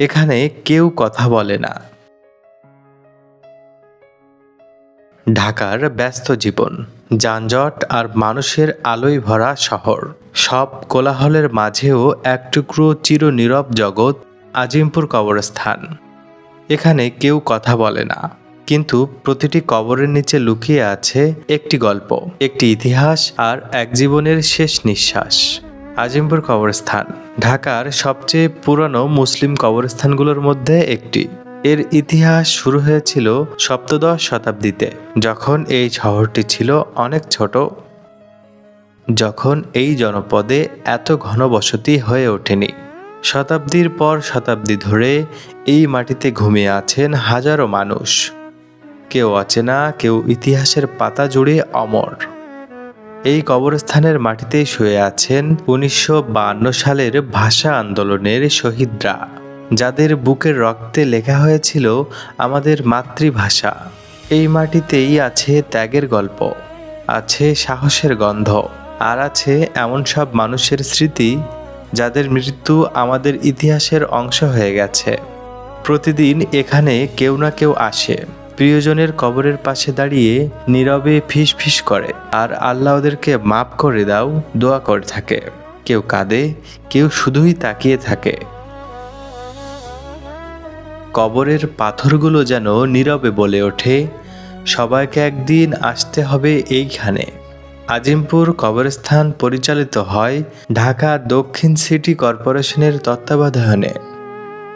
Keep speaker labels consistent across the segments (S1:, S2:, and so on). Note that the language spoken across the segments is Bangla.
S1: এখানে কেউ কথা বলে না। ঢাকার ব্যস্ত জীবন, যানজট আর মানুষের আলোয় ভরা শহর, সব কোলাহলের মাঝেও এক টুকরো চিরনীরব জগৎ, আজিমপুর কবরস্থান। এখানে কেউ কথা বলে না, কিন্তু প্রতিটি কবরের নিচে লুকিয়ে আছে একটি গল্প, একটি ইতিহাস আর এক জীবনের শেষ নিঃশ্বাস। আজিমপুর কবরস্থান। ঢাকার সবচেয়ে পুরনো মুসলিম কবরস্থানগুলোর মধ্যে একটি। এর ইতিহাস শুরু হয়েছিল সপ্তদশ শতাব্দীতে, যখন এই শহরটি ছিল অনেক ছোট। যখন এই জনপদে এত ঘনবসতি হয়ে ওঠেনি। শতাব্দীর পর শতাব্দী ধরে এই মাটিতে ঘুমিয়ে আছেন হাজারো মানুষ। কেউ অচেনা, কেউ ইতিহাসের পাতা জুড়ে অমর। এই কবরস্থানের মাটিতেই শুয়ে আছেন উনিশশো সালের ভাষা আন্দোলনের শহীদরা। যাদের বুকের রক্তে লেখা হয়েছিল আমাদের মাতৃভাষা। এই মাটিতেই আছে ত্যাগের গল্প, আছে সাহসের গন্ধ, আর আছে এমন সব মানুষের স্মৃতি যাদের মৃত্যু আমাদের ইতিহাসের অংশ হয়ে গেছে। প্রতিদিন এখানে কেউ না কেউ আসে। প্রিয়জনের কবরের পাশে দাঁড়িয়ে নীরবে ফিস ফিস করে, আর আল্লাহ ওদেরকে মাফ করে দাও, দোয়া করে থাকে। কেউ কাঁদে, কেউ শুধুই তাকিয়ে থাকে। কবরের পাথরগুলো যেন নীরবে বলে ওঠে, সবাইকে একদিন আসতে হবে এইখানে। আজিমপুর কবরস্থান পরিচালিত হয় ঢাকা দক্ষিণ সিটি কর্পোরেশনের তত্ত্বাবধানে।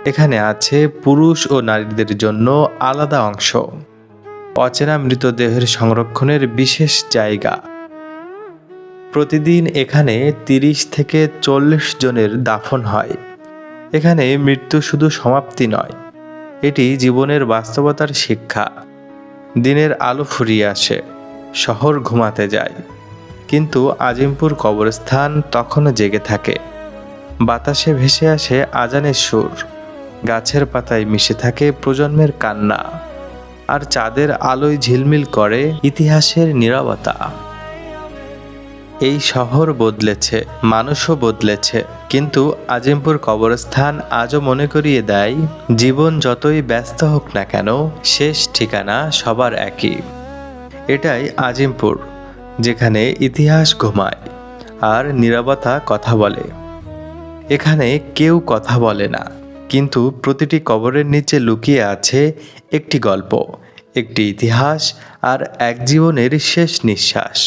S1: এখানে আছে পুরুষ ও নারীদের জন্য আলাদা অংশ। অচেনা মৃতদেহের সংরক্ষণের বিশেষ জায়গা। প্রতিদিন এখানে তিরিশ থেকে চল্লিশ জনের দাফন হয়। এখানে মৃত্যু শুধু সমাপ্তি নয়, এটি জীবনের বাস্তবতার শিক্ষা। দিনের আলো ফুরিয়ে আসে, শহর ঘুমাতে যায়। কিন্তু আজিমপুর কবরস্থান তখনও জেগে থাকে। বাতাসে ভেসে আসে আজানের সুর। গাছের পাতায় মিশে থাকে প্রজন্মের কান্না আর চাঁদের আলোয় ঝিলমিল করে ইতিহাসের নীরবতা। এই শহর বদলেছে, মানুষও বদলেছে, কিন্তু আজিমপুর কবরস্থান আজও মনে করিয়ে দেয়, জীবন যতই ব্যস্ত হোক না কেন, শেষ ঠিকানা সবার একই। এটাই আজিমপুর, যেখানে ইতিহাস ঘুমায় আর নীরবতা কথা বলে। এখানে কেউ কথা বলে না। কিন্তু প্রতিটি কবরের নিচে লুকিয়ে আছে একটি গল্প, একটি ইতিহাস আর এক জীবনের শেষ নিঃশ্বাস।